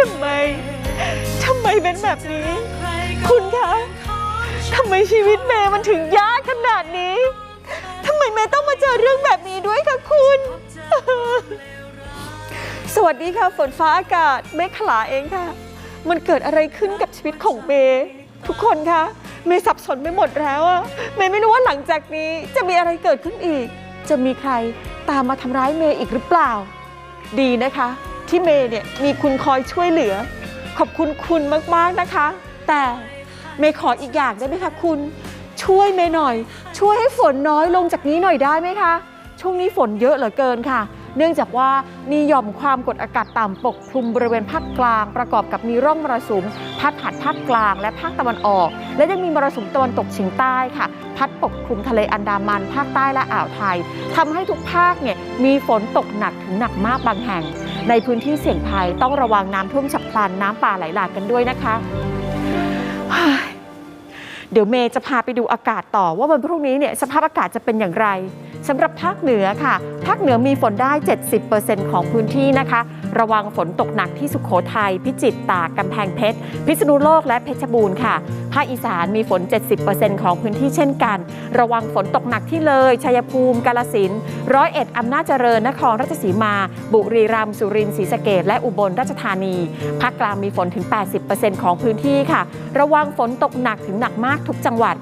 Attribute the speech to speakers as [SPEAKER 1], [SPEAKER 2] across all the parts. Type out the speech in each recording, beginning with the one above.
[SPEAKER 1] ทำไม ทำไมเป็นแบบนี้ คุณคะ ทำไมชีวิตเมย์มันถึงยากขนาดนี้ ทำไมเมย์ต้องมาเจอเรื่องแบบนี้ด้วยคะคุณ สวัสดีค่ะฝนฟ้าอากาศเม่ขลาเองค่ะ มันเกิดอะไรขึ้นกับชีวิตของเมย์ทุกคนคะเมย์สับสนไปหมดแล้วอะเมย์ไม่รู้ว่าหลังจากนี้จะมีอะไรเกิดขึ้นอีก จะมีใครตามมาทำร้ายเมย์อีกหรือเปล่า ดีนะคะ ที่เมย์เนี่ยมีคุณคอยช่วยเหลือ ขอบคุณคุณมากๆนะคะ แต่เมย์ขออีกอย่างได้ไหมคะคุณช่วยเมย์หน่อย ช่วยให้ฝนน้อยลงจากนี้หน่อยได้ไหมคะ ช่วงนี้ฝนเยอะเหลือเกินค่ะ เนื่องจากว่ามีหย่อมความกดอากาศต่ำปกคลุมบริเวณภาคกลาง ประกอบกับมีร่องมรสุมพัดผ่านภาคกลางและภาคตะวันออก และยังมีมรสุมตะวันตกเฉียงใต้ค่ะ พัดปกคลุมทะเลอันดามัน ภาคใต้และอ่าวไทยทำให้ทุกภาคเนี่ยมีฝนตกหนักถึงหนักมากบางแห่ง ในพื้นที่เสี่ยงภัยต้องระวังน้ำท่วมฉับพลันน้ำป่าไหลหลากกันด้วยนะคะเดี๋ยวเมย์จะพาไปดูอากาศต่อว่าวันพรุ่งนี้เนี่ยสภาพอากาศจะเป็นอย่างไร สำหรับภาคเหนือค่ะ ภาคเหนือมีฝนได้ 70%ของพื้นที่นะคะ ระวังฝนตกหนักที่สุขโขทัย พิจิตร ตาก กำแพงเพชร พิษณุโลก และเพชรบูรณ์ค่ะ ภาคอีสานมีฝน 70%ของพื้นที่เช่นกัน ระวังฝนตกหนักที่เลย ชัยภูมิ กาลสินธุ์ร้อยเอ็ด อำนาจเจริญ นครราชสีมา บุรีรัมย์ สุรินทร์ ศรีสะเกษและอุบลราชธานี ภาคกลางมีฝนถึง 80%ของพื้นที่ค่ะ ระวังฝนตกหนักถึงหนักมากทุกจังหวัด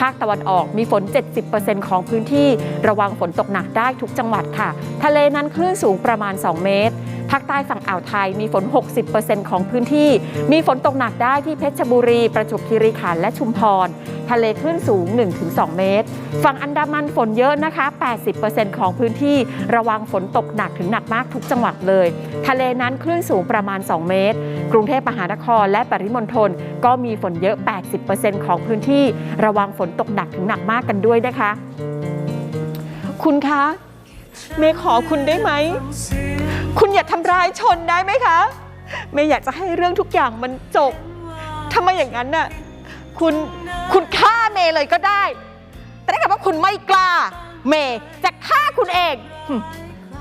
[SPEAKER 1] ภาคตะวันออกมีฝน 70%ของพื้นที่ระวังฝนตกหนักได้ทุกจังหวัดค่ะ ทะเลนั้นคลื่นสูงประมาณ 2 เมตราคใต้ฝั่งอ่าวไทยมีฝน 60%ของพื้นที่ มีฝนตกหนักได้ที่เพชรบุรี ประจวบคีรีขันธ์และชุมพร ทะเลคลื่นสูง 1-2 เมตร ฝั่งอันดามันฝนเยอะนะคะ 80%ของพื้นที่ระวังฝนตกหนักถึงหนักมากทุกจังหวัดเลย ทะเลนั้นคลื่นสูงประมาณ 2 เมตร กรุงเทพมหานครและปริมณฑลก็มีฝนเยอะ 80%ของพื้นที่ระวังฝนตกหนักถึงหนักมากกันด้วยนะคะ คุณคะเมย์ขอคุณได้ไหม คุณอย่าทำร้ายชนได้ไหมคะเมย์อยากจะให้เรื่องทุกอย่างมันจบถ้าไม่อย่างนั้นน่ะคุณคุณฆ่าเมย์เลยก็ได้ แต่ถ้าเกิดว่าคุณไม่กล้า เมย์จะฆ่าคุณเอง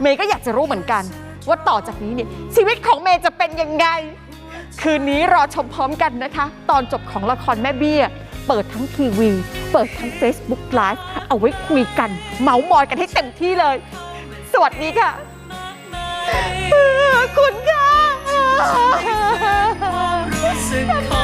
[SPEAKER 1] เมย์ก็อยากจะรู้เหมือนกัน ว่าต่อจากนี้เนี่ยชีวิตของเมย์จะเป็นยังไง คืนนี้รอชมพร้อมกันนะคะ ตอนจบของละครแม่เบี้ย เปิดทั้งทีวี เปิดทั้ง Facebook Live เอาไว้คุยกัน เมาส์มอยกันให้เต็มที่เลย สวัสดีค่ะ คุณค่ะ